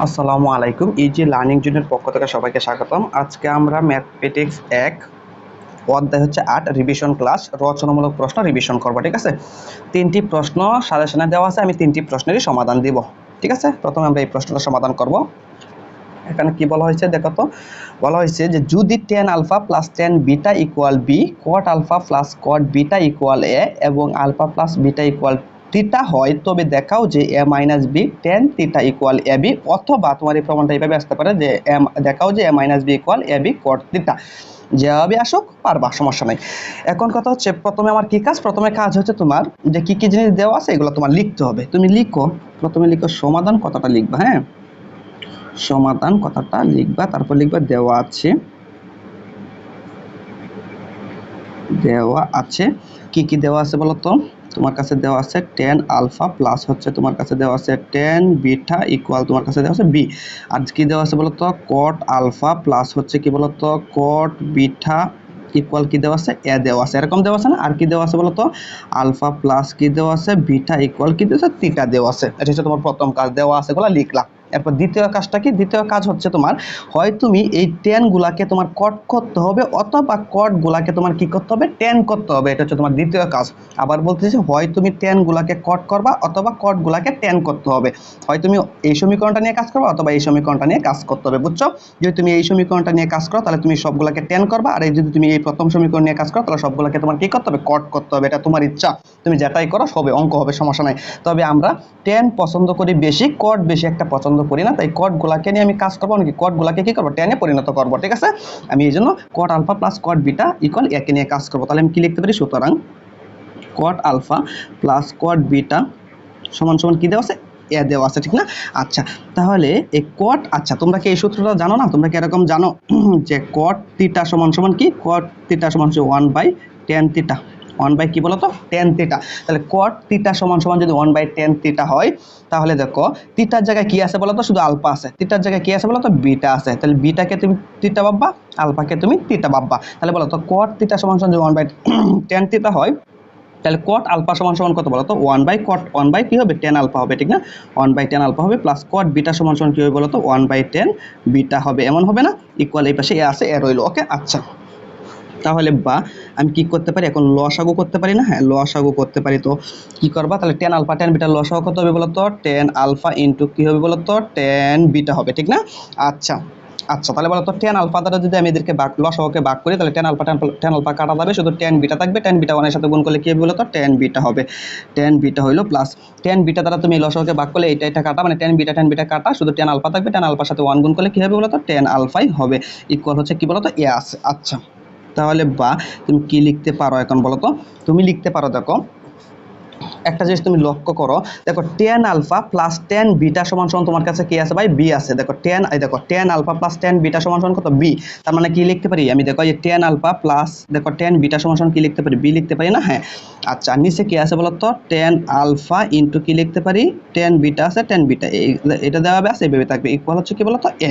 আসসালামু আলাইকুম easy learning জুনের পক্ষ থেকে সবাইকে স্বাগতম। আজকে আমরা ম্যাথমেটিক্স এক অধ্যায় হচ্ছে আট রিভিশন ক্লাস রচনামূলক প্রশ্ন রিভিশন করব, ঠিক আছে? তিনটি প্রশ্ন সাজেশনে দেওয়া আছে, আমি তিনটি প্রশ্নেরই সমাধান দিব, ঠিক আছে? প্রথমে আমরা এই প্রশ্নটা সমাধান করব। এখানে কি বলা হয়েছে, দেখো তো? বলা হয়েছে যে যদি tan alpha plus tan beta equal B cot alpha plus cot beta equal A এবং alpha plus beta equal theta হয়, তবে দেখাও যে A minus B tan theta equal A B অথবা তোমার এই প্রমাণটা এইভাবে আসতে পারে যে এম দেখাও যে A minus B equal A B cot theta যেভাবে আসুক, পারবা, সমস্যা নাই। এখন কথা হচ্ছে, প্রথমে আমার কি কাজ? প্রথমে কাজ হচ্ছে তোমার যে কি কি জিনিস দেওয়া আছে, এগুলো তোমার লিখতে হবে। তুমি লিখো, প্রথমে লিখো সমাধান কথাটা লিখবা হ্যাঁ? সমাধান কথাটা লিখবা, তারপর লিখবা দেওয়া আছে। দেওয়া আছে। কি কি দেওয়া আছে বলো তো? তোমার কাছে দেওয়া আছে টেন আলফা প্লাস হচ্ছে তোমার কাছে দেওয়া আছে টেন বিটা ইকুয়াল তোমার কাছে দেওয়া আছে বি আর কি দেওয়া আছে বলতো? কট আলফা প্লাস হচ্ছে কি বলতো? কট বিটা ইকুয়াল কি দেওয়া আছে? এ দেওয়া আছে। এরকম দেওয়া আছে না? আর কি দেওয়া আছে বলতো? আলফা প্লাস কি দেওয়া আছে? বিটা ইকুয়াল কি দেওয়া আছে? তিটা দেওয়া আছে। এটা হচ্ছে তোমার প্রথম কাজ। দেওয়া আছে গুলা লিখলা এরপর দ্বিতীয় কাজটা কি? দ্বিতীয় কাজ হচ্ছে তোমার, হয় তুমি এই টেনগুলাকে তোমার কট করতে হবে অথবা কটগুলাকে তোমার কি করতে হবে? টেন করতে হবে, এটা হচ্ছে তোমার দ্বিতীয় কাজ। আবার বলতেছি, হয় তুমি টেনগুলাকে কট করবা অথবা কটগুলাকে টেন করতে হবে। হয় তুমি এই সমীকরণটা নিয়ে কাজ করবা অথবা এই সমীকরণটা নিয়ে কাজ করতে হবে, বুঝছ? যদি তুমি এই সমীকরণটা নিয়ে কাজ করো, তাহলে তুমি সবগুলাকে টেন করবা, আর যদি তুমি এই প্রথম সমীকরণ নিয়ে কাজ করো, তাহলে সবগুলাকে তোমার কি করতে হবে? কট করতে হবে, এটা তোমার ইচ্ছা। তুমি যেটাই করো, সবে অঙ্ক হবে, সমস্যা নাই। তবে আমরা টেন পছন্দ করি বেশি কট বেশি একটা পছন্দ করি না, তাই কটগুলাকে নিয়ে আমি কাজ করব। নাকি কটগুলাকে কি করব? টেনে পরিণত করব, ঠিক আছে? আমি এই জন্য cot alpha plus cot beta equal একে নিয়ে কাজ করব। তাহলে আমি কি লিখতে পারি? সুতরাং cot alpha plus cot beta সমান সমান কি দেওয়া আছে? এ দেওয়া আছে, ঠিক না? আচ্ছা তাহলে এই কট আচ্ছা তোমরা কি এই সূত্রটা জানো না? তোমরা কি এরকম জানো? যে কট তিটা সমান সমান কি? কট তিটা সমান হচ্ছে one by tan theta one by কি বলতো? টেন তিটা তাহলে কট তিটা সমান সমান যদি ওয়ান বাই টেন তিটা হয়, তাহলে দেখো তিটার জায়গায় কি আছে বলতো? শুধু আলফা আছে। তিটার জায়গায় কি আছে বলতো? বিটা আছে। তাহলে বিটাকে তুমি তিটা ভাববা? আলফাকে তুমি তিটা ভাববা। তাহলে বলো তো কট তিটা সমান সমান যদি ওয়ান বাই টেন তিটা হয়, তাহলে কট আলফা সমান সমান কত বলো তো one by cot one by কী হবে? টেন আলফা হবে, ঠিক না? ওয়ান বাই টেন আলফা হবে প্লাস কট বিটা সমান সমান কী হবে বলো তো ওয়ান বাই টেন বিটা হবে। এমন হবে না? ইকুয়াল এই পাশে এ আছে, এ রইল। ওকে আচ্ছা। তাহলে বা আমি কি করতে পারি? এখন লসাগু করতে পারি না? হ্যাঁ লসাগু করতে পারি। তো কি করবা? তাহলে টেন আলফা টেন বিটা লসাগু কত হবে বলো তো টেন আলফা ইন্টু কী হবে বলো তো টেন বিটা হবে, ঠিক না? আচ্ছা আচ্ছা তাহলে বলো তো টেন আলফা দ্বারা যদি আমি এদেরকে বাক লসাগুকে বাক করি, তাহলে tan alpha tan tan alpha কাটা যাবে। শুধু টেন বিটা থাকবে। টেন বিটা ওয়ানের সাথে গুণ করলে কি হবে বলো তো টেন বিটা হবে। টেন বিটা হইল প্লাস টেন বিটা দ্বারা তুমি লসাগুকে বাক করলে এইটা এটা কাটা মানে টেন বিটা টেন বিটা কাটা, শুধু টেন আলফা থাকবে। টেন আলফার সাথে ওয়ান গুণ করলে কি হবে বলো তো টেন আলফাই হবে। ইকুয়াল হচ্ছে কি বলো তো এ আচ্ছা। তাহলে বা তুমি কি লিখতে পারো এখন বলো তো? তুমি লিখতে পারো দেখো। একটা জিনিস তুমি লক্ষ্য করো, দেখো tan alpha plus tan beta সমান সমান তোমার কাছে কি আছে ভাই? বি আছে। দেখো টেন এই দেখো tan alpha plus tan beta সমান সমান কত? বি তার মানে কি লিখতে পারি? আমি দেখো এই টেন আলফা প্লাস দেখো টেন বিটা সমান সমান কি লিখতে পারি? বি লিখতে পারি না? হ্যাঁ। আচ্ছা নিচে কি আছে বলো তো টেন আলফা ইন্টু কি লিখতে পারি? টেন বিটা আছে টেন বিটা এটা দেওয়া হবে আছে এইভাবে থাকবে। ইকুয়াল হচ্ছে কি বলতো? এ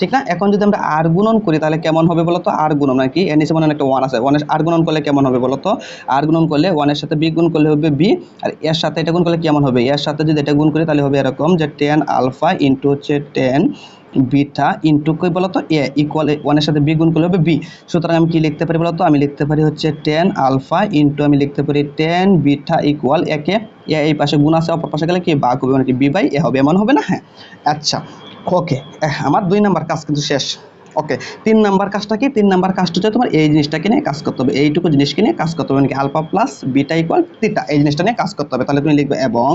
ঠিক না? এখন যদি আমরা আর গুণন করি, তাহলে কেমন হবে বলতো? আর গুণন নাকি এর নিচে মনে একটা ওয়ান আছে। ওয়ানের আর গুণন করলে কেমন হবে বলতো? আর গুণন করলে ওয়ানের সাথে বি গুণ করলে হবে বি আর এর সাথে এটা গুণ করলে কেমন হবে? এর সাথে যদি এটা গুণ করি তাহলে হবে এরকম যে টেন আলফা ইন্টু হচ্ছে টেন বিটা ইন্টু কই বলতো? এ ইকুয়াল ওয়ানের সাথে বি গুণ করলে হবে বি সুতরাং আমি কি লিখতে পারি বলতো? আমি লিখতে পারি হচ্ছে টেন আলফা ইন্টু আমি লিখতে পারি টেন বিটা ইকুয়াল একে এ এই পাশে গুণ আছে, অপর পাশে গেলে কি? বাঘ হবে মানে কি? বি বাই এ হবে। এমন হবে না? হ্যাঁ। আচ্ছা ওকে আমার দুই নাম্বার কাজ কিন্তু শেষ। ওকে তিন নাম্বার কাজটা কি? তিন নাম্বার কাজটা হচ্ছে তোমার এই জিনিসটাকে নিয়ে কাজ করতে হবে। এইটুকু জিনিসকে নিয়ে কাজ করতে হবে মানে alpha plus beta equal theta এই জিনিসটা নিয়ে কাজ করতে হবে। তাহলে তুমি লিখবে এবং,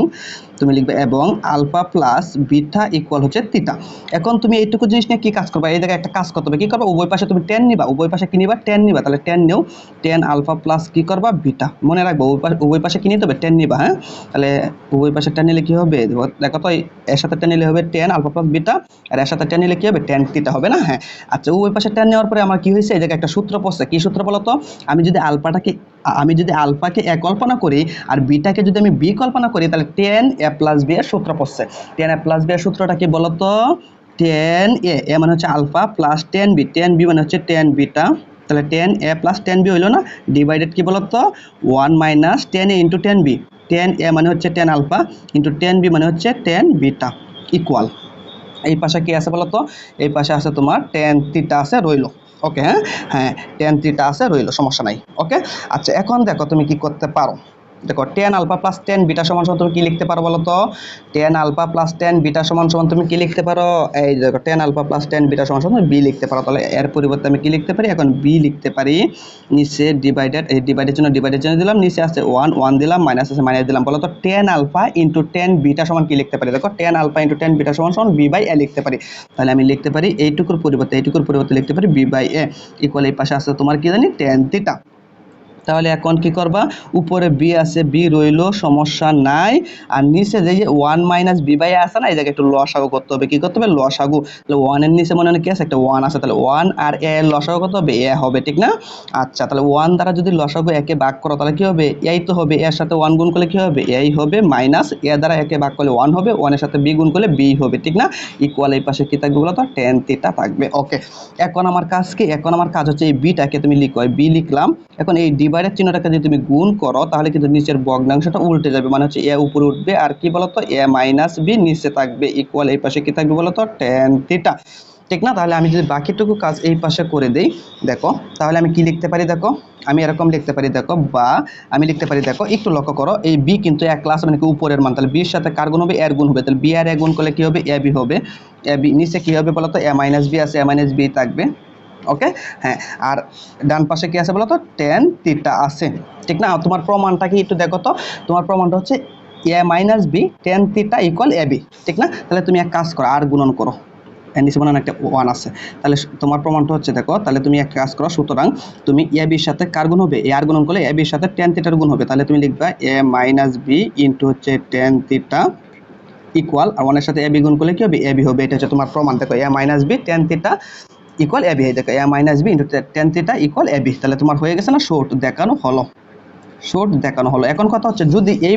তুমি লিখবে এবং আলফা প্লাস বিটা ইকুয়াল হচ্ছে তিটা এখন তুমি এইটুকু জিনিস নিয়ে কি কাজ করবে? এই জায়গায় একটা কাজ করতে হবে। কি করবে? উভয় পাশে তুমি টেন নিবা। উভয় পাশে কি নিবা? টেন নিবা। তাহলে টেন নিও। টেন আলফা প্লাস কি করবা? বিটা মনে রাখব, উভয় পাশে উভয় পাশে কি নিতে হবে? টেন নিবা হ্যাঁ? তাহলে উভয় পাশে টেন নিলে কি হবে? দেখো তো, এর সাথে টেন নিলে হবে টেন আলফা প্লাস বিটা আর এর সাথে টেন নিলে কি হবে? টেন তিটা হবে না? হ্যাঁ। আচ্ছা ওই পাশে টেন নেওয়ার পরে আমার কি হয়েছে? এই একটা সূত্র পড়ছে। কি সূত্র বলতো আমি যদি আলফাটাকে, আমি যদি আলফাকে এ কল্পনা করি আর বিটাকে যদি আমি বি কল্পনা করি, তাহলে টেন এ প্লাস বি এর সূত্র পড়ছে। টেন এ প্লাস বি এর সূত্রটা কি বলতো টেন এ এ মানে হচ্ছে alpha plus tan B tan B মানে হচ্ছে টেন বিটা তাহলে tan A plus tan B হইল না? ডিভাইডেড কি বলতো one minus tan A into tan B tan A মানে হচ্ছে tan alpha into tan B মানে হচ্ছে টেন বিটা ইকুয়াল এই পাশে কি আছে বলো তো এই পাশে আছে তোমার টেন থিটা আছে রইল। ওকে হ্যাঁ? হ্যাঁ টেন থিটা আছে রইল, সমস্যা নাই। ওকে আচ্ছা এখন দেখো তুমি কি করতে পারো। দেখো tan alpha plus tan beta সমান সমান তুমি কি লিখতে পারো বলো তো? Tan alpha plus tan beta সমান সমান তুমি কি লিখতে পারো? এই দেখো tan alpha plus tan beta সমান সমান বি লিখতে পারো। তাহলে এর পরিবর্তে আমি কি লিখতে পারি? এখন বি লিখতে পারি। নিচে ডিভাইডেড এই ডিভাইডের জন্য ডিভাইডের জন্য দিলাম। নিচে আছে ওয়ান ওয়ান দিলাম মাইনাস আছে মাইনাস দিলাম। বলো তো tan alpha into tan beta সমান কি লিখতে পারি? দেখো tan alpha into tan beta সমান সমান বি বাই এ লিখতে পারি। তাহলে আমি লিখতে পারি, এইটুকুর পরিবর্তে এইটুকুর পরিবর্তে লিখতে পারি বি বাই এ ইকুয়াল এই পাশে আছে তোমার কি জানি? টেন থিটা তাহলে এখন কি করবা? উপরে বি আছে বি রইল, সমস্যা নাই। আর নিচে যে ওয়ান মাইনাস বি বাই আছে না, এই জায়গায় একটু লসাগু করতে হবে। কি করতে হবে? লসাগু। তাহলে ওয়ানের নিচে মনে হয় কি আছে? একটা ওয়ান আছে। তাহলে ওয়ান আর এ এর লসাগু করতে হবে? এ হবে, ঠিক না? আচ্ছা তাহলে ওয়ান দ্বারা যদি লসাগু একে ভাগ করো, তাহলে কি হবে? এই তো হবে এর সাথে ওয়ান গুণ করলে কি হবে? এই হবে মাইনাস এ দ্বারা একে ভাগ করলে ওয়ান হবে ওয়ানের সাথে বি গুণ করলে বি হবে, ঠিক না? ইকুয়াল এই পাশে কি থাকবে বলো তো? টেন থিটা থাকবে। ওকে এখন আমার কাজ কি? এখন আমার কাজ হচ্ছে এই বিটাকে তুমি লিখো। বি লিখলাম। এখন এই ডিভাইডের চিহ্নটাকে যদি তুমি গুণ করো, তাহলে কিন্তু নিচের ভগ্নাংশটা উল্টে যাবে। মানে হচ্ছে এ উপরে উঠবে, আর কি বলতো? এ মাইনাস বি নিচে থাকবে ইকুয়াল এই পাশে কি থাকবে বলতো? টেন থিটা ঠিক না? তাহলে আমি যদি বাকিটুকু কাজ এই পাশে করে দেই, দেখো, তাহলে আমি কি লিখতে পারি, দেখো? আমি এরকম লিখতে পারি, দেখো, বা আমি লিখতে পারি, দেখো, একটু লক্ষ্য করো, এই বি কিন্তু এক ক্লাস মানে কি উপরের মান। তাহলে বির সাথে কার গুণ হবে? এর গুণ হবে। তাহলে বি আর এ গুণ করলে কি হবে? এ বি হবে। এ বি নিচে কি হবে বলতো? এ মাইনাস বি আছে, এ মাইনাস বি থাকবে। ওকে হ্যাঁ আর ডান পাশে কি আছে বলো তো টেন থিটা আছে। ঠিক না? তোমার প্রমাণটা কি একটু দেখো তো? তোমার প্রমাণটা হচ্ছে A minus B tan theta equal A B ঠিক না? তাহলে তুমি এক কাজ করো, আর গুণন করো। এর নিচে একটা ওয়ান আছে। তাহলে তোমার প্রমাণটা হচ্ছে দেখো, তাহলে তুমি এক কাজ করো, সুতরাং তুমি এ বির সাথে কার গুণ হবে? এ আর গুণন করলে এ বির সাথে টেন থিটার গুণ হবে। তাহলে তুমি লিখবা এ মাইনাস বি ইন্টু হচ্ছে টেন থিটা ইকুয়াল আর ওয়ানের সাথে এ বি গুণ করলে কি হবে? এ বি হবে। এটা হচ্ছে তোমার প্রমাণ। দেখো A minus B tan theta equal A B দেখো A minus B into tan theta equal A B তাহলে তোমার হয়ে গেছে না শর্ট দেখানো হলো শোট দেখানো হলো। এখন কথা হচ্ছে, যদি এই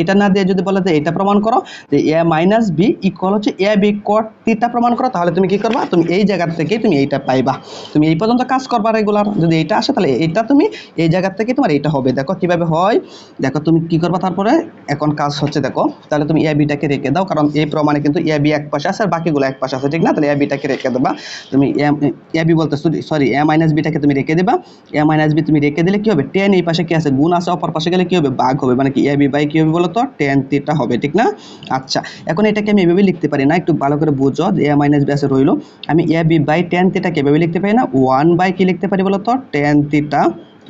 এটা না দিয়ে যদি বলে যে এটা প্রমাণ করো, যে এ মাইনাস বি ইকুয়াল হচ্ছে এ বি কট থিটা প্রমাণ করো, তাহলে তুমি কি করবা? তুমি এই জায়গা থেকে তুমি এইটা পাইবা। তুমি এই পর্যন্ত কাজ করবা রেগুলার যদি এইটা আসে তাহলে এইটা তুমি এই জায়গা থেকে তোমার এইটা হবে। দেখো কীভাবে হয়, দেখো তুমি কি করবা তারপরে? এখন কাজ হচ্ছে দেখো, তাহলে তুমি এ বিটাকে রেখে দাও, কারণ এই প্রমাণে কিন্তু এ বি এক পাশে আছে আর বাকিগুলো এক পাশে আছে, ঠিক না? তাহলে এ বিটাকে রেখে দেবা। তুমি এ বি বলতে সরি এ মাইনাস বিটাকে তুমি রেখে দেবা। এ মাইনাস বি তুমি রেখে দিলে কি হবে? টেন এই পাশে কি আছে? গুণ আছে, অপর পাশে গেলে কি হবে? ভাগ হবে মানে কি? এ বি বাই কি হবে বলো তো টেন থিটা হবে, ঠিক না? আচ্ছা এখন এটাকে আমি এভাবে লিখতে পারি না, একটু ভালো করে বুঝো এ মাইনাস বি আছে রইল। আমি এ বি বাই টেন থিটাকে এভাবে লিখতে পারি না ওয়ান বাই কি লিখতে পারি বলো তো টেন থিটা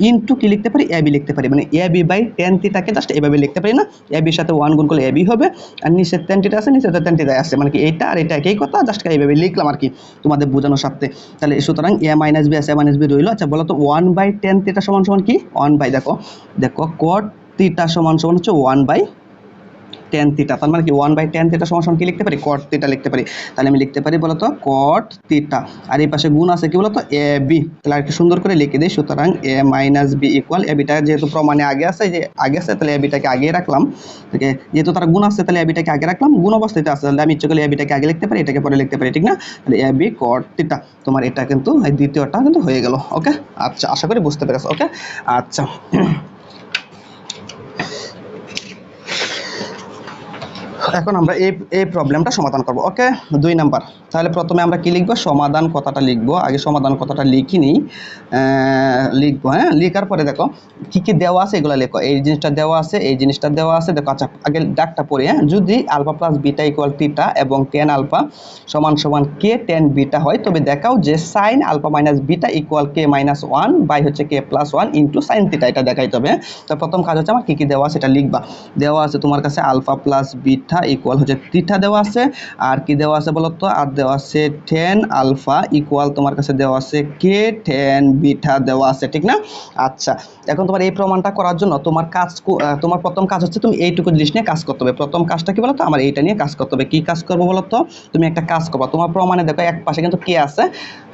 ইন্টু কি লিখতে পারি? এ বি লিখতে পারি। মানে এ বি বাই টেন থিটাকে জাস্ট এভাবে লিখতে পারি না। এ বির সাথে ওয়ান গুণ করলে এ বি হবে, আর নিচে টেন থিটা আছে নিচে টেন থিটা আছে। মানে কি এটা আর এটা একই কথা? জাস্ট এইভাবে লিখলাম আর কি, তোমাদের বোঝানোর সাথে তাহলে সুতরাং এ মাইনাস বি আছে এ মাইনাস বি রইল। আচ্ছা বলো তো ওয়ান বাই টেন থিটা সমান সমান কি? ওয়ান বাই দেখো দেখো কট থিটা সমান সমান হচ্ছে ওয়ান বাই টেন থিটা তার মানে কি ওয়ান বাই টেন থিটা সমান সমান কি লিখতে পারি? কট থিটা লিখতে পারি। তাহলে আমি লিখতে পারি বলতো কট থিটা আর এই পাশে গুণ আছে কি বলতো? এ বি তাহলে আর একটু সুন্দর করে লিখে দিই। সুতরাং A minus B equal A beta যেহেতু প্রমাণে আগে আছে, যে আগে আছে, তাহলে এ বিটাকে আগে রাখলাম। যেহেতু তার গুণ আছে, তাহলে এ বিটাকে আগে রাখলাম। গুণ অবস্থায় আছে, তাহলে আমি ইচ্ছে করলে এ বিটাকে আগে লিখতে পারি, এটাকে পরে লিখতে পারি, ঠিক না? তাহলে এ বি কট থিটা তোমার এটা কিন্তু দ্বিতীয়টা কিন্তু হয়ে গেল ওকে আচ্ছা আশা করি বুঝতে পেরেছ ওকে আচ্ছা। এখন আমরা এই এই প্রবলেমটা সমাধান করব ওকে দুই নাম্বার তাহলে প্রথমে আমরা কি লিখব? সমাধান কথাটা লিখব। আগে সমাধান কথাটা লিখি নি লিখব হ্যাঁ? লেখার পরে দেখো, কি কি দেওয়া আছে এগুলো লেখো। এই জিনিসটা দেওয়া আছে, এই জিনিসটা দেওয়া আছে। দেখো আচ্ছা আগে ডাকটা পড়ি হ্যাঁ? যদি alpha plus beta equal theta এবং টেন আলফা সমান সমান কে টেন বিটা হয়, তবে দেখাও যে sine alpha minus beta equal K minus one by হচ্ছে K plus one into sine theta এটা দেখাইতে হবে হ্যাঁ? তো প্রথম কাজ হচ্ছে আমার কি কি দেওয়া আছে এটা লিখবা। দেওয়া আছে তোমার কাছে আলফা প্লাস বিটা ইকুয়াল হচ্ছে টিটা দেওয়া আছে। আর কি দেওয়া আছে বলো তো আর দেওয়া আছে টেন আলফা ইকুয়াল তোমার কাছে দেওয়া আছে কে টেন বিটা দেওয়া আছে ঠিক না? আচ্ছা এখন তোমার এই প্রমাণটা করার জন্য তোমার কাজ তোমার প্রথম কাজ হচ্ছে তুমি এইটুকু জিনিস নিয়ে কাজ করতে হবে। প্রথম কাজটা কি বলো তো আমার এইটা নিয়ে কাজ করতে হবে। কি কাজ করব বলো তো তুমি একটা কাজ করবা। তোমার প্রমাণে দেখো এক পাশে কিন্তু কে আছে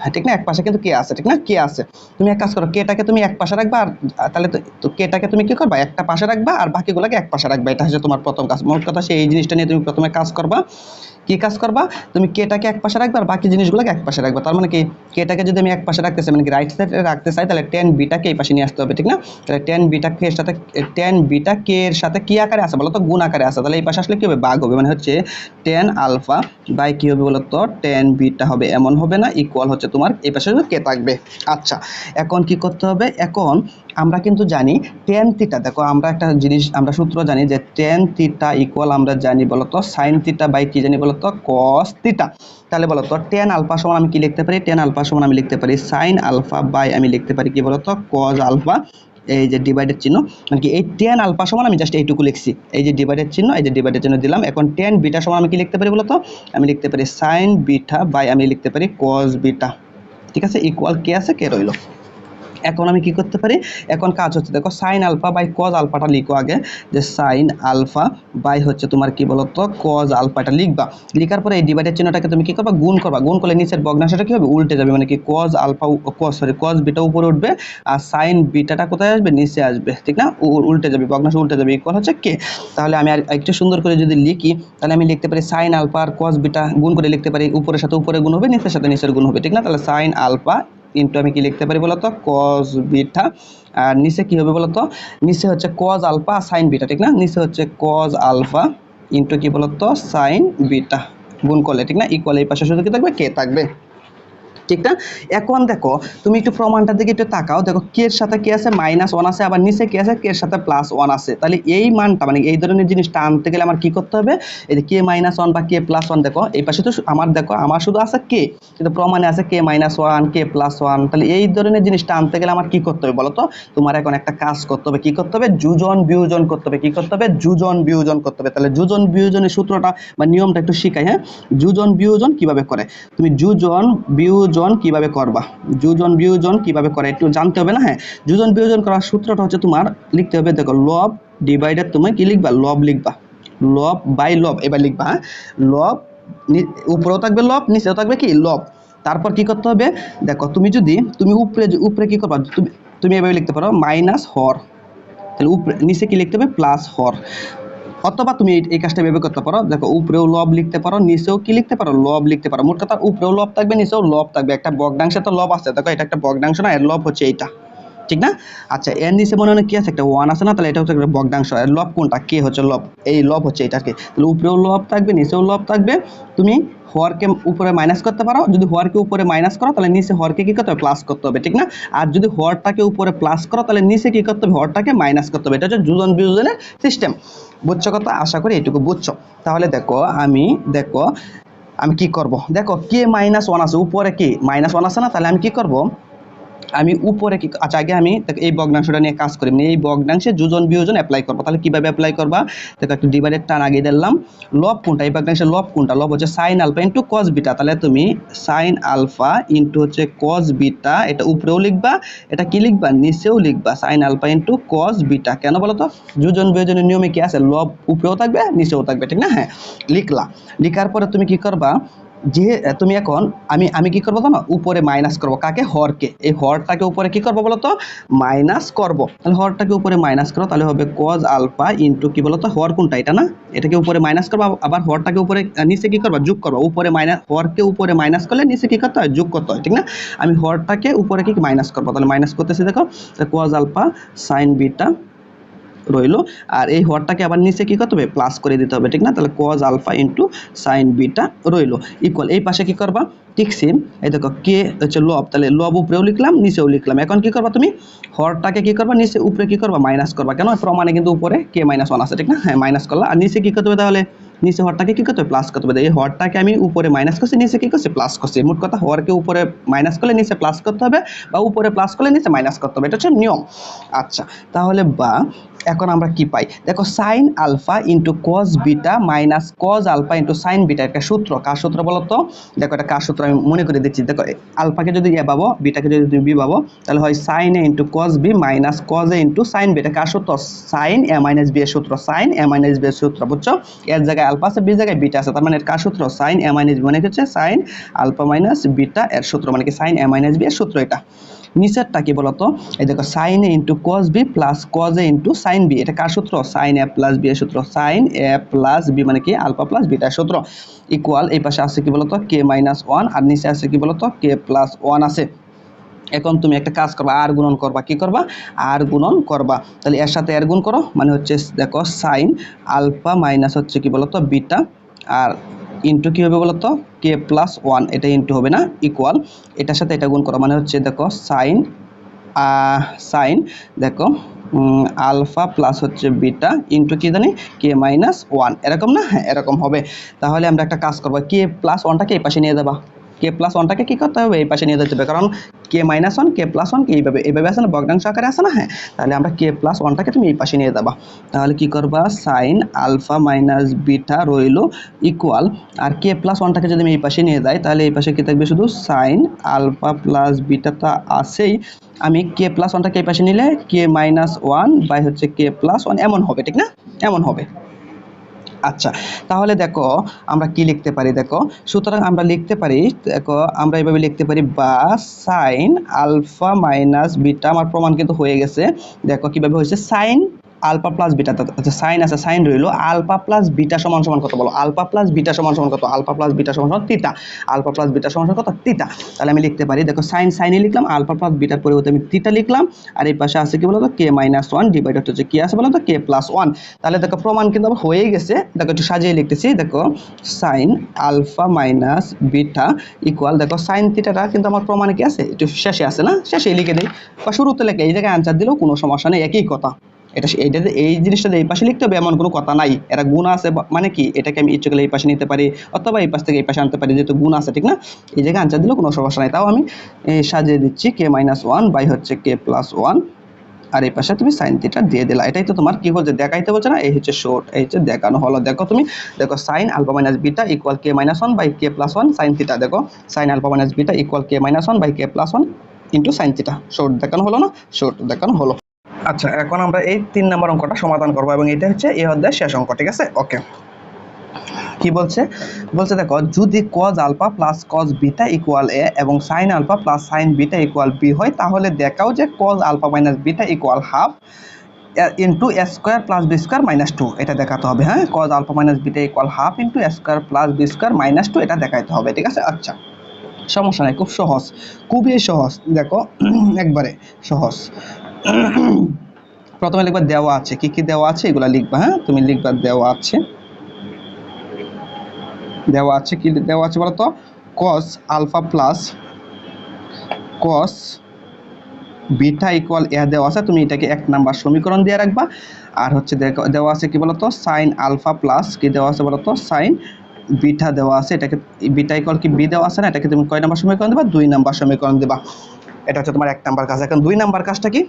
হ্যাঁ, ঠিক না? এক পাশে কিন্তু কে আছে ঠিক না? কে আছে। তুমি এক কাজ করো কেটাকে তুমি এক পাশে রাখবা আর তাহলে তো কেটাকে তুমি কি করবা? একটা পাশে রাখবা আর বাকিগুলোকে এক পাশে রাখবা। এটা হচ্ছে তোমার প্রথম কাজ। মোট কথা সেই এই জিনিসটা নিয়ে তুমি প্রথমে কাজ করবা। কি কাজ করবা? তুমি কেটাকে এক পাশে রাখবে আর বাকি জিনিসগুলোকে এক পাশে রাখবে। তার মানে কি কেটাকে যদি আমি এক পাশে রাখতে চাই মানে কি রাইট সাইডে রাখতে চাই, তাহলে টেন বিটাকে এই পাশে নিয়ে আসতে হবে, ঠিক না? তাহলে টেন বিটা কে এর সাথে টেন বিটা কে এর সাথে কি আকারে আছে বলো তো গুণ আকারে আছে। তাহলে এই পাশে আসলে কি হবে? বাঘ হবে মানে হচ্ছে টেন আলফা বাই কি হবে বলো তো টেন বিটা হবে। এমন হবে না ইকুয়াল হচ্ছে তোমার এই পাশে কে থাকবে। আচ্ছা এখন কি করতে হবে? এখন আমরা কিন্তু জানি টেন থিটা দেখো আমরা একটা জিনিস, আমরা সূত্র জানি যে টেন থিটা ইকুয়াল আমরা জানি বলতো সাইন থিটা বাই কি জানি বলতো কস থিটা তাহলে বলতো টেন আলফা সমান আমি কি লিখতে পারি? টেন আলফা সমান আমি লিখতে পারি সাইন আলফা বাই আমি লিখতে পারি কি বলতো? কজ আলফা এই যে ডিভাইডের চিহ্ন। মানে কি এই টেন আলফা সমান আমি জাস্ট এইটুকু লিখছি। এই যে ডিভাইডের চিহ্ন, এই যে ডিভাইডেড চিহ্ন দিলাম। এখন টেন বিটা সমান আমি কি লিখতে পারি বলতো? আমি লিখতে পারি সাইন বিটা বাই আমি লিখতে পারি কজ বিটা ঠিক আছে? ইকুয়াল কে আছে কে রইল। এখন আমি কি করতে পারি? এখন কাজ হচ্ছে, দেখো সাইন আলফা বাই কজ আলফাটা লিখো আগে, যে সাইন আলফা বাই হচ্ছে তোমার কি বলতো? কজ আলফাটা লিখবা। লিখার পরে এই ডিভাইডের চিহ্নটাকে তুমি কি করবা? গুণ করবা। গুণ করলে নিচের ভগ্নাংশটা কি হবে? উল্টে যাবে মানে কি? Cos alpha cos sorry cos beta উপরে উঠবে আর সাইন বিটাটা কোথায় আসবে? নিচে আসবে, ঠিক না? উল্টে যাবে, ভগ্নাংশ উল্টে যাবে ইকুয়াল হচ্ছে কে তাহলে আমি আর একটু সুন্দর করে যদি লিখি, তাহলে আমি লিখতে পারি সাইন আলফা আর কজ বিটা গুণ করে লিখতে পারি, উপরের সাথে উপরে গুণ হবে, নিচের সাথে নিচের গুণ হবে, ঠিক না? তাহলে সাইন আলফা ইন্টু আমি কি লিখতে পারি বলতো? কজ বিটা আর নিচে কি হবে বলতো? নিচে হচ্ছে কজ আলফা সাইন বিটা ঠিক না? নিচে হচ্ছে কজ আলফা ইন্টু কি বলতো? সাইন বিটা গুণ করলে, ঠিক না? ইকুয়াল এই পাশে শুধু কি থাকবে? কে থাকবে। ঠিক না? এখন দেখো, তুমি একটু প্রমাণটার দিকে একটু তাকাও। দেখো কে এর সাথে কে আছে মাইনাস ওয়ান আছে, আবার নিচে কে আছে কে এর সাথে প্লাস ওয়ান আছে। তাহলে এই মানটা মানে এই ধরনের জিনিসটা আনতে গেলে আমার কি করতে হবে? এই যে কে মাইনাস ওয়ান বা কে প্লাস ওয়ান দেখো, এই পাশে তো আমার দেখো, আমার শুধু আছে কে কিন্তু প্রমাণে আছে K minus one K plus one তাহলে এই ধরনের জিনিসটা আনতে গেলে আমার কি করতে হবে বলো তো? তোমার এখন একটা কাজ করতে হবে, কি করতে হবে? যুজন বিয়োজন করতে হবে, কি করতে হবে? যুজন বিয়োজন করতে হবে। তাহলে যুজন বিয়োজনের সূত্রটা বা নিয়মটা একটু শিখাই হ্যাঁ? যুজন বিয়োজন কীভাবে করে? তুমি যুজন বিয়োজন কীভাবে করবা? যুজন বিয়োজন কীভাবে করে? একটু জানতে হবে না? হ্যাঁ যুজন বিয়োজন করার সূত্রটা হচ্ছে তোমার লিখতে হবে, দেখো লব ডিভাইডার তুমি কি লিখবা? লব লিখবা। লব বাই লব এবার লিখবা হ্যাঁ? লব উপরেও থাকবে লব নিচেও থাকবে কি? লব তারপর কি করতে হবে? দেখো, তুমি যদি, তুমি উপরে উপরে কি করবা? তুমি তুমি এভাবে লিখতে পারো মাইনাস হর। তাহলে উপরে, নিচে কি লিখতে হবে? প্লাস হর। অথবা তুমি এই- কাজটা ভেবে করতে পারো, দেখো উপরেও লব লিখতে পারো, নিচেও কি লিখতে পারো? লব লিখতে পারো। মোট কথা উপরেও লব থাকবে, নিচেও লব থাকবে। একটা বগ্নাংশে তো লব আছে। দেখো এটা একটা বগ্নাংশ না, এর লব হচ্ছে এইটা। ঠিক না? আচ্ছা এর নিচে মনে হয় কি আছে? একটা ওয়ান আছে না? তাহলে এটা হচ্ছে একটা ভগ্নাংশ। এর লব কোনটা? কে হচ্ছে লব? এই লব হচ্ছে এটাকে। তাহলে উপরেও লব থাকবে, নিচেও লব থাকবে। তুমি হরকে উপরে মাইনাস করতে পারো। যদি হরকে উপরে মাইনাস করো, তাহলে নিচে হরকে কি করতে হবে? প্লাস করতে হবে, ঠিক না? আর যদি হরটাকে উপরে প্লাস করো, তাহলে নিচে কি করতে হবে? হরটাকে মাইনাস করতে হবে। এটা হচ্ছে যুজন বিয়োজনের সিস্টেম বুঝছ কথা? আশা করি এইটুকু বুঝছ। তাহলে দেখো, আমি দেখো, আমি কি করব? দেখো, কে মাইনাস ওয়ান আছে? উপরে কি? মাইনাস ওয়ান আছে না? তাহলে আমি কি করব? আমি উপরে কি আচ্ছা আগে আমি এই ভগ্নাংশটা নিয়ে কাজ করি। মানে এই ভগ্নাংশে যোজন বিয়োজন অ্যাপ্লাই করব। তাহলে কীভাবে অ্যাপ্লাই করবা? দেখো একটু ডিভাইডেড টান আগে দিলাম। লব কোনটা? এই ভগ্নাংশের লব কোনটা? লব হচ্ছে sine alpha into cos beta তাহলে তুমি সাইন আলফা ইন্টু হচ্ছে কস বিটা এটা উপরেও লিখবা। এটা কি লিখবা? নিচেও লিখবা। Sine alpha into cos beta কেন বলো তো? যোজন বিয়োজনের নিয়মে কি আছে? লব উপরেও থাকবে, নিচেও থাকবে, ঠিক না? হ্যাঁ লিখলা। লিখার পরে তুমি কি করবা? যে তুমি এখন, আমি আমি কি করব জানো? উপরে মাইনাস করব। কাকে? হরকে। এই হরটাকে উপরে কি করব বলতো? মাইনাস করব। তাহলে হরটাকে উপরে মাইনাস করো, তাহলে হবে কজ আলফা ইন্টু কি বলতো? হর কোনটা? এটা না? এটাকে উপরে মাইনাস করব আবার হরটাকে উপরে নিচে কি করবা? যোগ করব। উপরে মাইনাস হরকে উপরে মাইনাস করলে নিচে কি করতে হয়? যোগ করতে হয়, ঠিক না? আমি হরটাকে উপরে কি মাইনাস করব? তাহলে মাইনাস করতেছি দেখো কজ আলফা সাইন বিটা রইল। আর এই হরটাকে আবার নিচে কি করতে হবে? প্লাস করে দিতে হবে, ঠিক না? তাহলে cos alpha into sine beta রইল। ইকুয়াল এই পাশে কি করবা? ঠিক সেম এই দেখো কে হচ্ছে লব তাহলে লব উপরেও লিখলাম, নিচেও লিখলাম। এখন কি করবা তুমি? হরটাকে কি করবা? নিচে উপরে কি করবা? মাইনাস করবা। কেন? প্রমাণে কিন্তু উপরে কে মাইনাস ওয়ান আছে, ঠিক না? হ্যাঁ মাইনাস করলা। আর নিচে কি করতে হবে তাহলে? নিচে হরটাকে কি করতে হবে? প্লাস করতে হবে। এই হরটাকে আমি উপরে মাইনাস করছি, নিচে কি করছি? প্লাস করছি। মোট কথা, হরকে উপরে মাইনাস করলে নিচে প্লাস করতে হবে, বা উপরে প্লাস করলে নিচে মাইনাস করতে হবে। এটা হচ্ছে নিয়ম। আচ্ছা তাহলে বা এখন আমরা কি পাই? দেখো sine alpha into cos beta minus cos alpha into sine beta একটা সূত্র। কার সূত্র বলতো দেখো, এটা কার সূত্র? আমি মনে করে দিচ্ছি। দেখো আলফাকে যদি এ পাবো বিটাকে যদি তুমি বি পাবো, তাহলে হয় sine A into cos B minus cos A into sine B এটা কার সূত্র? সাইন এ মাইনাস বি এর সূত্র। সাইন এ মাইনাস বি এর সূত্র, বুঝছ? এর জায়গায় আলফা আছে বি জায়গায় বিটা আছে। তার মানে এর কার সূত্র? সাইন এ মাইনাস বি মানে হচ্ছে? সাইন আলফা মাইনাস বিটা এর সূত্র। মানে কি সাইন এ মাইনাস বি এর সূত্র এটা। নিচেরটা কি বলতো? এই দেখো sine A into cos B plus cos A into sine B এটা কার সূত্র? সাইন এ প্লাস বি এর সূত্র। সাইন এ প্লাস বি মানে কি? আলফা প্লাস বিটার সূত্র। ইকুয়াল এই পাশে আছে কি বলতো? কে মাইনাস ওয়ান আর নিচে আছে কি বলতো? কে প্লাস ওয়ান আছে। এখন তুমি একটা কাজ করবা আর গুণন করবা, কি করবা? আর গুণন করবা। তাহলে এর সাথে এর গুণ করো মানে হচ্ছে দেখো সাইন আলফা মাইনাস হচ্ছে কি বলতো? বিটা আর ইন্টু কি হবে বলতো? কে প্লাস ওয়ান এটা ইন্টু হবে না ইকুয়াল এটার সাথে এটা গুণ করা মানে হচ্ছে দেখো সাইন সাইন দেখো আলফা প্লাস হচ্ছে বিটা ইন্টু কি জানি? কে মাইনাস ওয়ান এরকম না? হ্যাঁ এরকম হবে। তাহলে আমরা একটা কাজ করব কে প্লাস ওয়ানটাকে এই পাশে নিয়ে যাবা। কে প্লাস ওয়ানটাকে কী করতে হবে? এই পাশে নিয়ে যেতে হবে। কারণ K minus one K plus one এইভাবে এইভাবে আছে না, ভগ্নাংশ আকারে আছে না হ্যাঁ? তাহলে আমরা কে প্লাস ওয়ানটাকে তুমি এই পাশে নিয়ে যাবা। তাহলে কী করবা? সাইন আলফা মাইনাস বিটা রইল ইকুয়াল আর কে প্লাস ওয়ানটাকে যদি আমি এই পাশে নিয়ে যাই, তাহলে এই পাশে কি থাকবে? শুধু সাইন আলফা প্লাস বিটা তো আছেই আমি কে প্লাস ওয়ানটাকে এই পাশে নিলে কে মাইনাস ওয়ান বাই হচ্ছে কে প্লাস ওয়ান এমন হবে, ঠিক না? এমন হবে। আচ্ছা তাহলে দেখো আমরা কি লিখতে পারি দেখো? সুতরাং আমরা লিখতে পারি, দেখো আমরা এভাবে লিখতে পারি বা সাইন আলফা মাইনাস বিটা আমার প্রমাণ কিন্তু হয়ে গেছে। দেখো কীভাবে হয়েছে? সাইন আলফা প্লাস বিটা আচ্ছা সাইন আছে, সাইন রইল, আলফা প্লাস বিটা সমান সমান কত বলো? আলফা প্লাস বিটা সমান সমান কত? আলফা প্লাস বিটা সমান সমান তিতা আলফা প্লাস বিটা সমান সমান কত? তিতা তাহলে আমি লিখতে পারি, দেখো সাইন সাইনে লিখলাম, আলফা প্লাস বিটার পরিবর্তে আমি তিতা লিখলাম, আর এই পাশে আছে কি বলতো? কে মাইনাস ওয়ান ডিভাইডেড হচ্ছে কি আছে বলতো? K plus one. তাহলে দেখো প্রমাণ কিন্তু আমার হয়েই গেছে। দেখো একটু সাজিয়ে লিখতেছি, দেখো sine alpha minus beta equal দেখো সাইন থিটাটা কিন্তু আমার প্রমাণে কি আছে? একটু শেষে আছে না? শেষে লিখে দিই। বা শুরুতে লেখে, এই জায়গায় আনসার দিলেও কোনো সমস্যা নেই, একই কথা। এটা এইটা এই জিনিসটা এই পাশে লিখতে হবে এমন কোনো কথা নাই। এটা গুণ আছে মানে কি? এটাকে আমি ইচ্ছে করলে এই পাশে নিতে পারি, অথবা এই পাশ থেকে এই পাশে আনতে পারি, যেহেতু গুণ আছে, ঠিক না? এই জায়গায় আনসার দিলেও কোনো সমস্যা নাই। তাও আমি সাজিয়ে দিচ্ছি কে মাইনাস ওয়ান বাই হচ্ছে কে প্লাস ওয়ান আর এই পাশে তুমি সাইন থিটা দিয়ে দিলা। এটাই তো তোমার কি বলছে দেখাইতে বলছে না? এই হচ্ছে শর্ট এই হচ্ছে দেখানো। হলো, দেখো তুমি, দেখো sine alpha minus beta equal K minus one by K plus one sine theta দেখো sine alpha minus beta equal K minus one by K plus one into sine theta short দেখানো হলো না? শর্ট দেখানো হলো। আচ্ছা এখন আমরা এই তিন নম্বর অঙ্কটা সমাধান করব এবং এটা হচ্ছে এই অধ্যায়ের শেষ অঙ্ক, ঠিক আছে? ওকে কি বলছে? বলছে দেখো, যদি cos alpha plus cos beta equal A এবং sine alpha plus sine beta equal B হয়, তাহলে দেখাও যে cos alpha minus beta equal half into A square plus B square minus two এটা দেখাতে হবে হ্যাঁ? Cos alpha minus beta equal half into A square plus B square minus two এটা দেখাইতে হবে, ঠিক আছে? আচ্ছা সমস্যা নাই, খুব সহজ, খুবই সহজ, দেখো, একবারে সহজ। প্রথমে লিখবা দেওয়া আছে। কি কি দেওয়া আছে? এগুলা লিখবা হ্যাঁ? তুমি লিখবা দেওয়া আছে। দেওয়া আছে কি দেওয়া আছে বলতো? Cos alpha plus cos beta equal A দেওয়া আছে। তুমি এটাকে এক নাম্বার সমীকরণ দিয়ে রাখবা। আর হচ্ছে দেওয়া আছে কি বলতো? সাইন আলফা প্লাস কি দেওয়া আছে বলতো? সাইন বিটা দেওয়া আছে। এটাকে বিটা ইকুয়াল কি বি দেওয়া আছে না? এটাকে তুমি কয় নাম্বার সমীকরণ দেবা? দুই নাম্বার সমীকরণ দেবা। এটা হচ্ছে তোমার এক নাম্বার কাজ। এখন দুই নাম্বার কাজটা কি?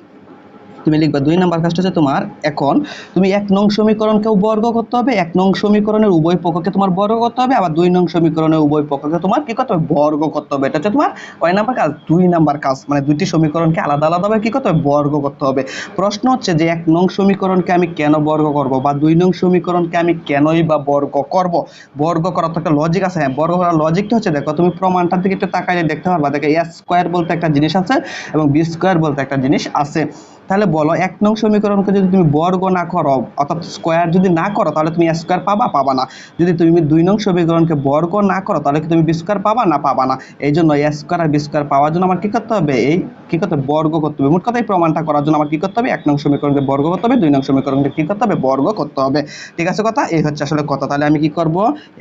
তুমি লিখবা দুই নাম্বার কাজটা হচ্ছে তোমার, এখন তুমি এক নং সমীকরণকেও বর্গ করতে হবে, এক নং সমীকরণের উভয় পক্ষকে তোমার বর্গ করতে হবে, আবার দুই নং সমীকরণের উভয় পক্ষকে তোমার কি করতে হবে? বর্গ করতে হবে। এটা হচ্ছে তোমার কয় নাম্বার কাজ? দুই নাম্বার কাজ। মানে দুইটি সমীকরণকে আলাদা আলাদাভাবে কি করতে হবে? বর্গ করতে হবে। প্রশ্ন হচ্ছে যে এক নং সমীকরণকে আমি কেন বর্গ করব বা দুই নং সমীকরণকে আমি কেনই বা বর্গ করব? বর্গ করার তো একটা লজিক আছে। হ্যাঁ বর্গ করার লজিকটা হচ্ছে, দেখো তুমি প্রমাণটার দিকে একটু তাকাইলে দেখতে পারবা। দেখো এ স্কোয়ার বলতে একটা জিনিস আছে এবং বি স্কোয়ার বলতে একটা জিনিস আছে। তাহলে বলো, এক নং সমীকরণকে যদি তুমি বর্গ না করো, অর্থাৎ স্কোয়ার যদি না করো, তাহলে তুমি স্কোয়ার পাবা পাবা না। যদি তুমি দুই নং সমীকরণকে বর্গ না করো, তাহলে কি তুমি বি স্কোয়ার পাবা না পাবা না। এই জন্য স্কোয়ার আর বি স্কোয়ার পাওয়ার জন্য আমার কি করতে হবে? এই কি করতে হবে? বর্গ করতে হবে। মোট কথা এই প্রমাণটা করার জন্য আমার কি করতে হবে? এক নং সমীকরণকে বর্গ করতে হবে, দুই নং সমীকরণকে কি করতে হবে? বর্গ করতে হবে। ঠিক আছে কথা? এই হচ্ছে আসলে কথা। তাহলে আমি কি করব?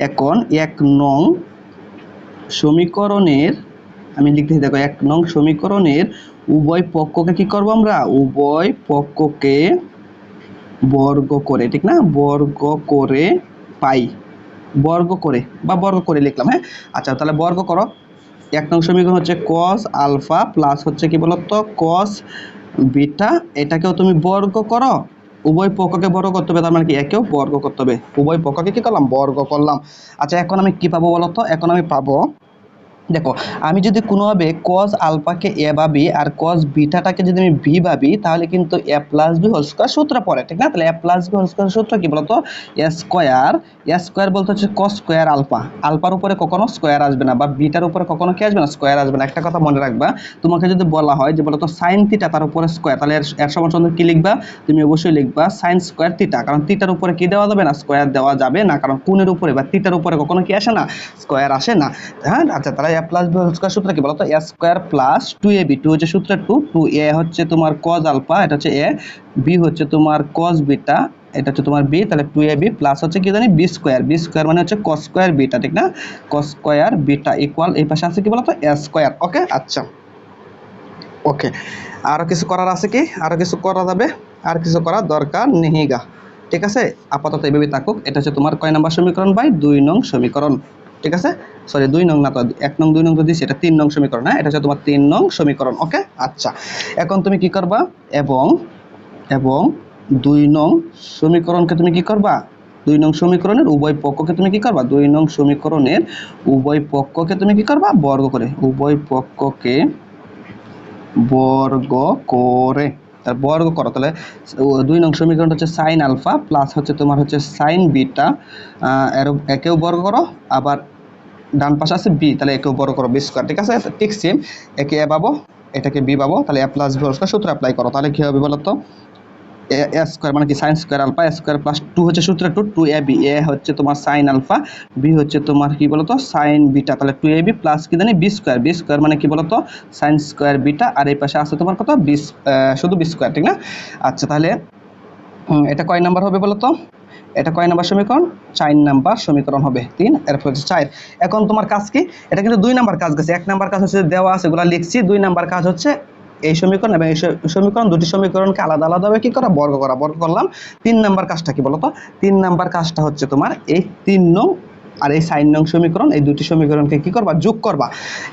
এখন এক নং সমীকরণের আমি লিখতেছি দেখো, এক নং সমীকরণের উভয় পক্ষকে কি করব আমরা? উভয় পক্ষকে বর্গ করে, ঠিক না? বর্গ করে পাই। বর্গ করে বা বর্গ করে লিখলাম হ্যাঁ? আচ্ছা তাহলে বর্গ করো। এক নং সমীকরণ হচ্ছে কস আলফা প্লাস হচ্ছে কি বলতো? Cos beta. এটাকেও তুমি বর্গ করো। উভয় পক্ষকে বর্গ করতে হবে, তার মানে কি? একেও বর্গ করতে হবে। উভয় পক্ষকে কি করলাম? বর্গ করলাম। আচ্ছা এখন আমি কি পাবো বলতো? এখন আমি পাবো দেখো, আমি যদি কোনোভাবে কজ আলফাকে এ ভাবি আর কজ বিটাটাকে যদি আমি ভি ভাবি, তাহলে কিন্তু A plus B whole square সূত্র পড়ে, ঠিক না? তাহলে A plus B whole square সূত্র কি বলতো? এ স্কোয়ার এ স্কোয়ার বলতে হচ্ছে কস স্কোয়ার আলফা। আলফার উপরে কখনো স্কোয়ার আসবে না বা বিটার উপরে কখনো কি আসবে না? স্কোয়ার আসবে না। একটা কথা মনে রাখবা, তোমাকে যদি বলা হয় যে বলতো সাইন থিটা তার উপরে স্কোয়ার তাহলে এর সমান সমান কি লিখবা? তুমি অবশ্যই লিখবা সাইন স্কোয়ার থিটা কারণ থিটার উপরে কি দেওয়া যাবে না? স্কোয়ার দেওয়া যাবে না, কারণ কোণের উপরে বা থিটার উপরে কখনো কি আসে না? স্কোয়ার আসে না। হ্যাঁ? আচ্ছা তাহলে A plus B whole square সূত্র কি বলতো? A square plus two A B two হচ্ছে সূত্র টু টু এ হচ্ছে তোমার কজ আলফা এটা হচ্ছে এ বি হচ্ছে তোমার কজ বিটা এটা হচ্ছে তোমার বি তাহলে টু এ বি প্লাস হচ্ছে কি জানি? বি স্কোয়ার বি স্কোয়ার মানে হচ্ছে কস স্কোয়ার বিটা ঠিক না? কস স্কোয়ার বিটা ইকুয়াল এই পাশে আছে কি বলতো? এ স্কোয়ার ওকে আচ্ছা। ওকে আরও কিছু করার আছে কি? আরও কিছু করা যাবে? আর কিছু করার দরকার নেহিগা ঠিক আছে? আপাতত এইভাবে থাকুক। এটা হচ্ছে তোমার কয় নাম্বার সমীকরণ বাই দুই নং সমীকরণ। ঠিক আছে? সরি দুই নং না তো, এক নং, দুই নং দিচ্ছি এটা তিন নং সমীকরণ হ্যাঁ? এটা হচ্ছে তোমার তিন নং সমীকরণ ওকে আচ্ছা এখন তুমি কি করবা? এবং এবং দুই নং সমীকরণকে তুমি কি করবা? দুই নং সমীকরণের উভয় পক্ষকে তুমি কি করবা? দুই নং সমীকরণের উভয় পক্ষকে তুমি কি করবা? বর্গ করে, উভয় পক্ষকে বর্গ করে। তার বর্গ করো, তাহলে দুই নং সমীকরণ হচ্ছে সাইন আলফা প্লাস হচ্ছে তোমার হচ্ছে সাইন বিটা এর একেও বর্গ করো, আবার ডান পাশে আছে বি, তাহলে একেও বড় করো বি স্কোয়ার ঠিক আছে? ঠিক সেম একে এ পাবো, এটাকে বি পাবো, তাহলে এ প্লাস বি স্কোয়ার সূত্র অ্যাপ্লাই করো। তাহলে কী হবে বলো তো এ স্কোয়ার মানে কি? Sine square alpha square plus two হচ্ছে সূত্র two two A B A হচ্ছে তোমার সাইন আলফা বি হচ্ছে তোমার কি বলতো? সাইন বিটা তাহলে টু এ বি প্লাস কি জানি? বি স্কোয়ার বি স্কোয়ার মানে কি বলতো? সাইন স্কোয়ার বিটা আর এই পাশে আছে তোমার কত? বি শুধু বি স্কোয়ার ঠিক না? আচ্ছা তাহলে এটা কয় নাম্বার হবে বলো তো এটা কয় নাম্বার সমীকরণ? চার নাম্বার সমীকরণ হবে তিন, এরপর হচ্ছে চার। এখন তোমার কাজ কি? এটা কিন্তু দুই নাম্বার কাজ গেছে। এক নাম্বার কাজ হচ্ছে দেওয়া আছে এগুলো লিখছি। দুই নাম্বার কাজ হচ্ছে এই সমীকরণ এবং এই সমীকরণ, দুটি সমীকরণকে আলাদা আলাদাভাবে কি করা? বর্গ করা। বর্গ করলাম। তিন নাম্বার কাজটা কি বলতো? তিন নাম্বার কাজটা হচ্ছে তোমার এই তিন নং আর এই সাইন নং সমীকরণ, এই দুটি সমীকরণকে কি করবা? যোগ করবা।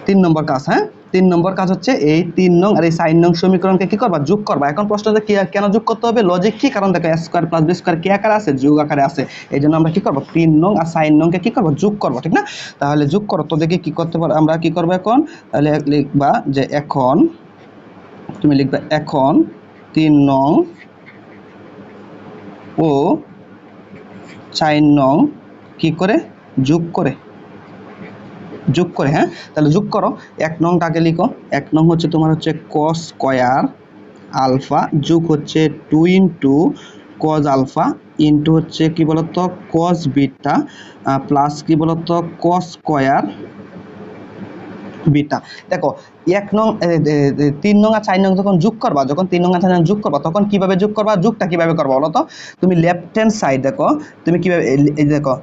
তিন নম্বর কাজ হ্যাঁ? তিন নম্বর কাজ হচ্ছে এই তিন নং আর এই সাইন নং সমীকরণকে কি করবা? যোগ করবা। এখন প্রশ্নটা কি, কেন যোগ করতে হবে? লজিক কি? কারণ দেখো স্কোয়ার প্লাস বি স্কোয়ার কি আকারে আছে? যোগ আকারে আছে। এই জন্য আমরা কি করব? তিন নং আর সাইন নংকে কি করব? যোগ করব, ঠিক না? তাহলে যোগ করো তো দেখি কি করতে পারো? আমরা কি করব এখন? তাহলে লিখবা যে এখন, তুমি লিখবা এখন তিন নং ও চার নং কি করে? যোগ করে। যোগ করে হ্যাঁ? তাহলে যোগ করো। এক নং আগে লিখো। এক নং হচ্ছে তোমার হচ্ছে কস স্কয়ার আলফা যোগ হচ্ছে two into cos alpha into হচ্ছে কি বলতো? কস বিটা প্লাস কি বলতো? কস স্কয়ার বিটা দেখো, এক নং তিন নং আর চার নং যখন যোগ করবা, যখন তিন নং আর চার নং যোগ করবা, তখন কীভাবে যোগ করবা? যোগটা কীভাবে করবা বলো তো তুমি লেফট হ্যান্ড সাইড দেখো, তুমি কীভাবে দেখো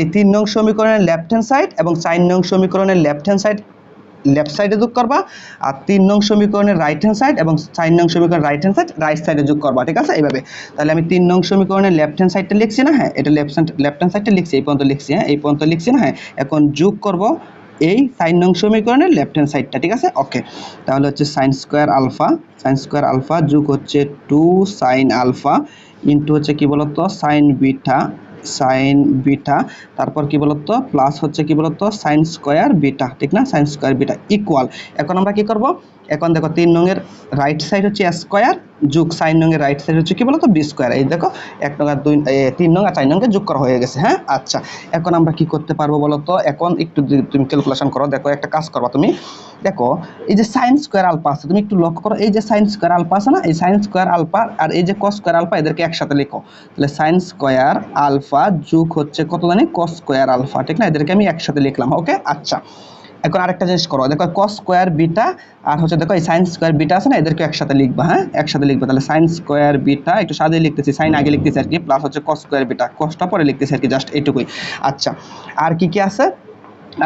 এই তিন নং সমীকরণের লেফট হ্যান্ড সাইড এবং চার নং সমীকরণের লেফট হ্যান্ড সাইড লেফট সাইডে যোগ করবা আর তিন নং সমীকরণের রাইট হ্যান্ড সাইড এবং চার নং সমীকরণের রাইট হ্যান্ড সাইড রাইট সাইডে যোগ করবা, ঠিক আছে? এইভাবে। তাহলে আমি তিন নং সমীকরণের লেফট হ্যান্ড সাইডটা লিখছি না? হ্যাঁ এটা লেফট হ্যান্ড লেফট হ্যান্ড সাইডটা লিখছি, এই পর্যন্ত লিখছি হ্যাঁ? এই পর্যন্ত লিখছি না? হ্যাঁ এখন যোগ করব এই সাইন নং সমীকরণের লেফট হ্যান্ড সাইডটা ঠিক আছে? ওকে তাহলে হচ্ছে sine square alpha sine square alpha যোগ হচ্ছে টু সাইন আলফা ইন্টু হচ্ছে কি বলতো? সাইন বিটা সাইন বিটা তারপর কি বলতো? প্লাস হচ্ছে কি বলতো? সাইন স্কোয়ার বিটা ঠিক না? সাইন স্কোয়ার বিটা ইকুয়াল এখন আমরা কি করব? এখন দেখো তিন নংয়ের রাইট সাইড হচ্ছে স্কোয়ার যোগ সাইন নংয়ের রাইট সাইড হচ্ছে কি বলতো? বি স্কোয়ার এই দেখো, এক নং আর দুই তিন নং আর চার নংকে যোগ করা হয়ে গেছে হ্যাঁ? আচ্ছা এখন আমরা কি করতে পারব বলতো? এখন একটু তুমি ক্যালকুলেশন করো, দেখো একটা কাজ করবা তুমি। দেখো, এই যে সাইন স্কোয়ার আলফা আছে, তুমি একটু লক্ষ্য করো, এই যে সাইন স্কোয়ার আলফা আছে না? এই সাইন স্কোয়ার আলফা আর এই যে কস স্কোয়ার আলফা এদেরকে একসাথে লিখো। তাহলে সাইন স্কোয়ার আলফা যোগ হচ্ছে কত জানি? কস স্কোয়ার আলফা ঠিক না? এদেরকে আমি একসাথে লিখলাম ওকে আচ্ছা। এখন আরেকটা জিনিস করো, দেখো কস স্কোয়ার বিটা আর হচ্ছে দেখো এই সাইন স্কোয়ার বিটা আছে না, এদেরকে একসাথে লিখবা হ্যাঁ? একসাথে লিখবা, তাহলে সাইন স্কোয়ার বিটা একটু সাদে লিখতেছি সাইন আগে লিখতেছি আর কি প্লাস হচ্ছে কস স্কোয়ার বিটা কসটা পরে লিখতেছি আর কি জাস্ট এইটুকুই। আচ্ছা আর কি কি আছে?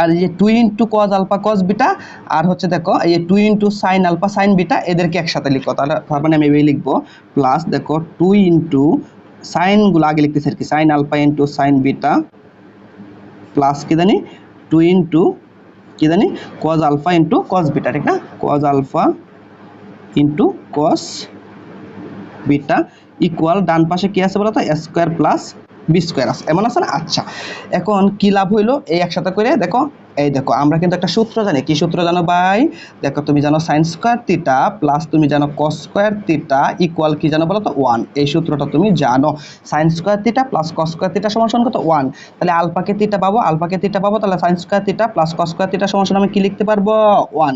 আর এই যে two into cos alpha cos beta আর হচ্ছে দেখো এই যে two into sine alpha sine beta এদেরকে একসাথে লিখো, তাহলে তার মানে আমি এভাবে লিখব প্লাস দেখো টু ইন্টু সাইনগুলো আগে লিখতেছি আর কি sine alpha into sine beta plus কি জানি? টু ইন্টু কি জানি cos alpha into cos beta ঠিক না? Cos alpha into cos beta equal ডান পাশে কি আছে বলো বলতো স্কোয়ার প্লাস বি স্কোয়ার আছে। এমন আছে না? আচ্ছা। এখন কি লাভ হইল? এই একসাথে করে দেখো। এই দেখো, আমরা কিন্তু একটা সূত্র জানি। কি সূত্র জানো ভাই? দেখো, তুমি জানো সাইন স্কোয়ার থিটা প্লাস তুমি জানো কস স্কোয়ার থিটা ইকুয়াল কি জানো বলো তো? ওয়ান এই সূত্রটা তুমি জানো। Sine square theta plus cos square theta সমান কত? ওয়ান তাহলে আলফাকে থিটা পাবো? আলফাকে থিটা পাবো? তাহলে sine square theta plus cos square theta সমান আমি কি লিখতে পারব? ওয়ান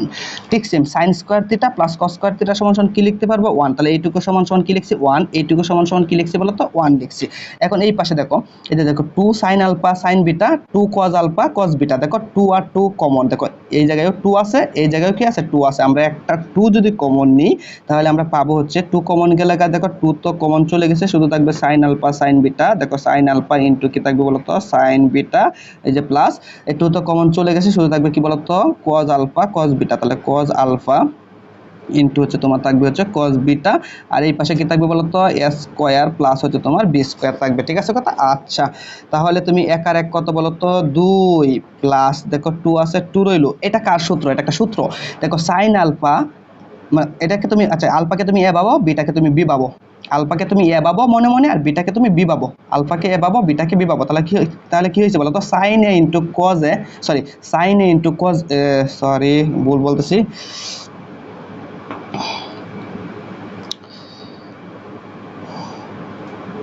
ঠিক same sine square theta plus cos square সমান সমান কি লিখতে পারব? ওয়ান তাহলে এইটুকু সমান সমান কি লিখছি? ওয়ান এইটুকু সমান সমান কি লিখছি বলো তো? ওয়ান লিখছি। এখন এই পাশে দেখো, এই যে দেখো two sine alpha sine beta two cos alpha cos beta দেখো টু আর টু কমন দেখো, এই জায়গায়ও টু আছে, এই জায়গায় কি আছে? টু আছে। আমরা একটা টু যদি কমন নিই, তাহলে আমরা পাবো হচ্ছে টু কমন গেলে দেখো টু তো কমন চলে গেছে, শুধু থাকবে সাইন আলফা সাইন বিটা দেখো সাইন আলফা ইন্টু কি থাকবে বলতো? সাইন বিটা এই যে প্লাস এই টু তো কমন চলে গেছে, শুধু থাকবে কি বলতো? কজ আলফা কজ বিটা তাহলে কজ আলফা ইন্টু হচ্ছে তোমার থাকবে হচ্ছে কস বিটা আর এই পাশে কি থাকবে বলো তো এস স্কোয়ার প্লাস হচ্ছে তোমার বি স্কোয়ার থাকবে, ঠিক আছে কথা? আচ্ছা তাহলে তুমি এক আর এক কত বলো তো দুই প্লাস দেখো টু আছে টু রইল। এটা কার সূত্র? এটা একটা সূত্র। দেখো সাইন আলফা মানে এটাকে তুমি আচ্ছা আলফাকে তুমি এ পাবো বিটাকে তুমি বি পাবো। আলফাকে তুমি এ পাবো মনে মনে, আর বিটাকে তুমি বি পাবো। আলফাকে এ পাবো বিটাকে বি পাবো। তাহলে কি তাহলে কি হয়েছে বলো তো sine A into cos A sorry sine A into cos sorry ভুল বলতেছি।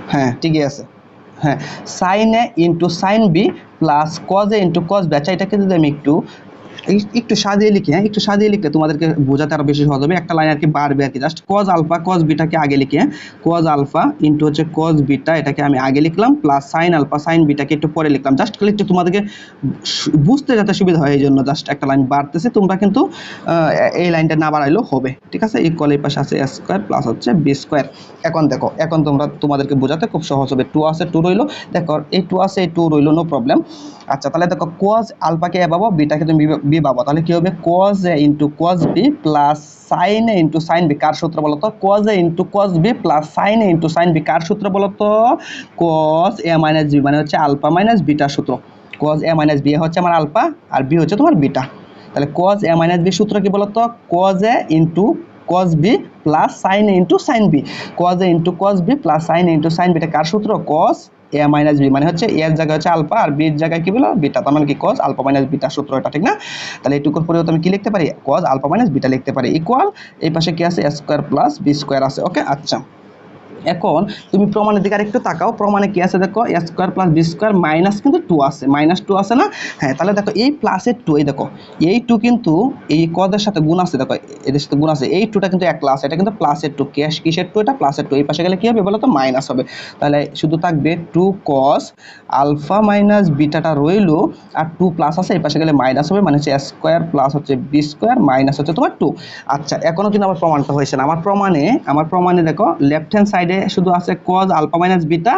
হ্যাঁ ঠিকই আছে। হ্যাঁ sine A into sine B plus cos A into cos B আচ্ছা এটাকে যদি আমি একটু একটু সাজিয়ে লিখে হ্যাঁ? একটু সাজিয়ে লিখলে তোমাদেরকে বোঝাতে আরও বেশি সহজ হবে। একটা লাইন আর কি বাড়বে আর কি জাস্ট কজ আলফা কজ বিটাকে আগে লিখে কজ আলফা ইন্টু হচ্ছে কজ বিটা এটাকে আমি আগে লিখলাম প্লাস সাইন আলফা সাইন বিটাকে একটু পরে লিখলাম। জাস্ট খালি একটু তোমাদেরকে বুঝতে যাতে সুবিধা হয় এই জন্য জাস্ট একটা লাইন বাড়তেছে তোমরা কিন্তু এই লাইনটা না বাড়াইলেও হবে। ঠিক আছে? ইকুয়াল এই পাশে আছে স্কোয়ার প্লাস হচ্ছে বি স্কোয়ার এখন দেখো, এখন তোমরা তোমাদেরকে বোঝাতে খুব সহজ হবে। টু আছে টু রইল। দেখো, এই টু আছে, এই টু রইল নো প্রবলেম আচ্ছা তাহলে দেখো কোয়াজ আলফাকে এ বিটাকে তুমি বি- পাবো। তাহলে কি হবে? Cos A into cos B plus sine A into sine B কার সূত্র বলো তো cos A into cos B plus sine A into sine B কার সূত্র বলো তো কোয়াজ এ মাইনাস বি মানে হচ্ছে আলফা মাইনাস বিটা সূত্র। কোয়াজ এ মাইনাস বি হচ্ছে আমার আলফা আর বি হচ্ছে তোমার বিটা তাহলে কজ এ মাইনাস বি সূত্র কি বলতো? Cos A into cos B plus sine A into sine B cos A into cos B plus sine A into sine beta কার সূত্র? Cos A minus B মানে হচ্ছে এর জায়গায় হচ্ছে আলফা আর বির জায়গায় কি বলো বিটা তার মানে কি কজ আলফা মাইনাস বিটা সূত্র এটা, ঠিক না? তাহলে এটুকুর পরে আমি কি লিখতে পারি? কজ আলফা মাইনাস বিটা লিখতে পারি। ইকুয়াল এই পাশে কি আছে? স্কোয়ার প্লাস বি স্কোয়ার আছে। ওকে আচ্ছা। এখন তুমি প্রমাণের দিকে আরেকটু তাকাও, প্রমাণে কি আছে দেখো, A square plus B square minus কিন্তু টু আছে মাইনাস টু আছে না? হ্যাঁ তাহলে দেখো এই প্লাসের টু এই দেখো, এই টু কিন্তু এই কদের সাথে গুণ আছে, দেখো, এদের সাথে গুণ আছে, এই টুটা কিন্তু এক ক্লাস এটা কিন্তু প্লাসের টু ক্যাশ কিসের টু এটা প্লাসের টু এই পাশে গেলে কি হবে বলো তো মাইনাস হবে। তাহলে শুধু থাকবে টু কস আলফা মাইনাস বিটাটা রইল, আর টু প্লাস আছে, এই পাশে গেলে মাইনাস হবে মানে হচ্ছে স্কোয়ার প্লাস হচ্ছে বি স্কোয়ার মাইনাস হচ্ছে তোমার টু আচ্ছা এখনও কিন্তু আমার প্রমাণটা হয়েছে না, আমার প্রমাণে আমার প্রমাণে দেখো লেফট হ্যান্ড সাইডে শুধু আছে কজ আলফা মাইনাস বিটা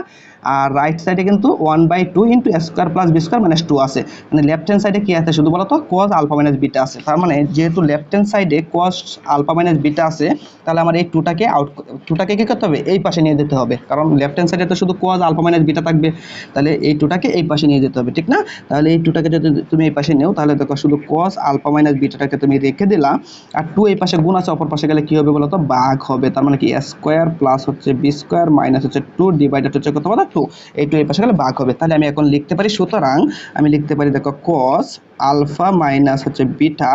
আর রাইট সাইডে কিন্তু one by two into square plus B square minus two আছে। মানে লেফট হ্যান্ড সাইডে কি আছে? শুধু বলো তো কজ আলফা মাইনাস বিটা আছে। তার মানে যেহেতু লেফট হ্যান্ড সাইডে কজ আলফা মাইনাস বিটা আছে, তাহলে আমার এই টুটাকে আউট টুটাকে কি করতে হবে? এই পাশে নিয়ে যেতে হবে। কারণ লেফট হ্যান্ড সাইডে তো শুধু কজ আলফা মাইনাস বিটা থাকবে। তাহলে এই টুটাকে এই পাশে নিয়ে যেতে হবে, ঠিক না? তাহলে এই টুটাকে যদি তুমি এই পাশে নেও, তাহলে দেখো শুধু কজ আলফা মাইনাস বিটাটাকে তুমি রেখে দিলা। আর টু এই পাশে গুণ আছে, অপর পাশে গেলে কি হবে বলো তো বাঘ হবে। তার মানে কি স্কোয়ার প্লাস হচ্ছে বি স্কোয়ার মাইনাস হচ্ছে টু ডিভাইডেড হচ্ছে কত বলা? টু এই টু এই পাশে গেলে বাঘ হবে। তাহলে আমি এখন লিখতে পারি, সুতরাং আমি লিখতে পারি, দেখো কস আলফা মাইনাস হচ্ছে বিটা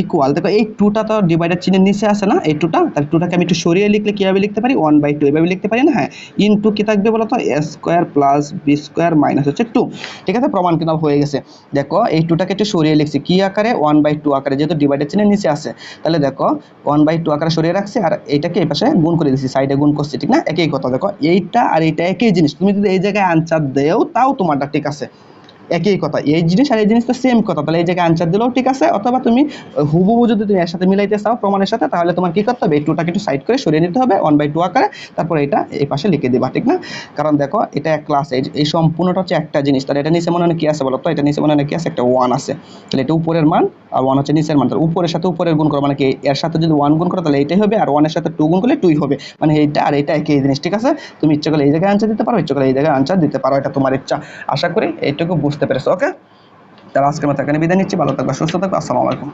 ইকুয়াল দেখো এই টুটা তো ডিভাইডার চিহ্নের নিচে আসে না? এই টুটা তাহলে টুটাকে আমি একটু সরিয়ে লিখলে কীভাবে লিখতে পারি? ওয়ান বাই টু এভাবে লিখতে পারি না? হ্যাঁ। ইন্টু কি থাকবে বলো তো A square plus B square minus হচ্ছে টু ঠিক আছে? প্রমাণ কিন্তু হয়ে গেছে। দেখো, এই টুটাকে একটু সরিয়ে লিখছি। কি আকারে? ওয়ান বাই টু আকারে। যেহেতু ডিভাইডার চিহ্নের নিচে আছে। তাহলে দেখো ওয়ান বাই টু আকারে সরিয়ে রাখছি আর এইটাকে এই পাশে গুণ করে দিচ্ছি। সাইডে গুণ করছি, ঠিক না? একই কথা। দেখো, এইটা আর এইটা একই জিনিস। তুমি যদি এই জায়গায় আনসার দেও, তাও তোমারটা ঠিক আছে। একই কথা। এই জিনিস আর এই জিনিস তো সেম কথা। তাহলে এই জায়গায় আনসার দিলেও ঠিক আছে, অথবা তুমি হুবহু যদি তুমি এর সাথে মিলাইতে চাও প্রমাণের সাথে, তাহলে তোমার কি করতে হবে? এই টুটাকে একটু সাইড করে সরিয়ে নিতে হবে ওয়ান বাই টু আকারে। তারপর এটা এই পাশে লিখে দিবা, ঠিক না? কারণ দেখো, এটা এক ক্লাস এই এই সম্পূর্ণটা হচ্ছে একটা জিনিস। তাহলে এটা নিচে মনে হয় কি আছে বলো তো? এটা নিচে মনে হয় কি আছে? একটা ওয়ান আছে। তাহলে এটা উপরের মান, আর ওয়ান হচ্ছে নিচের মান। তাহলে উপরের সাথে উপরের গুণ করো মানে কি, এর সাথে যদি ওয়ান গুণ করো, তাহলে এটাই হবে, আর ওয়ানের সাথে টু গুণ করলে টুই হবে। মানে এইটা আর এটা একই জিনিস, ঠিক আছে? তুমি ইচ্ছা করলে এই জায়গায় আনসার দিতে পারো, ইচ্ছা করলে এই জায়গায় আনসার দিতে পারো, এটা তোমার ইচ্ছা। আশা করি এইটুকু বুঝতে পেরেছ? ওকে তাহলে আজকের মতো এখানে বিদায় নিচ্ছি। ভালো থাকবে, সুস্থ থাকবে। আসসালামু আলাইকুম।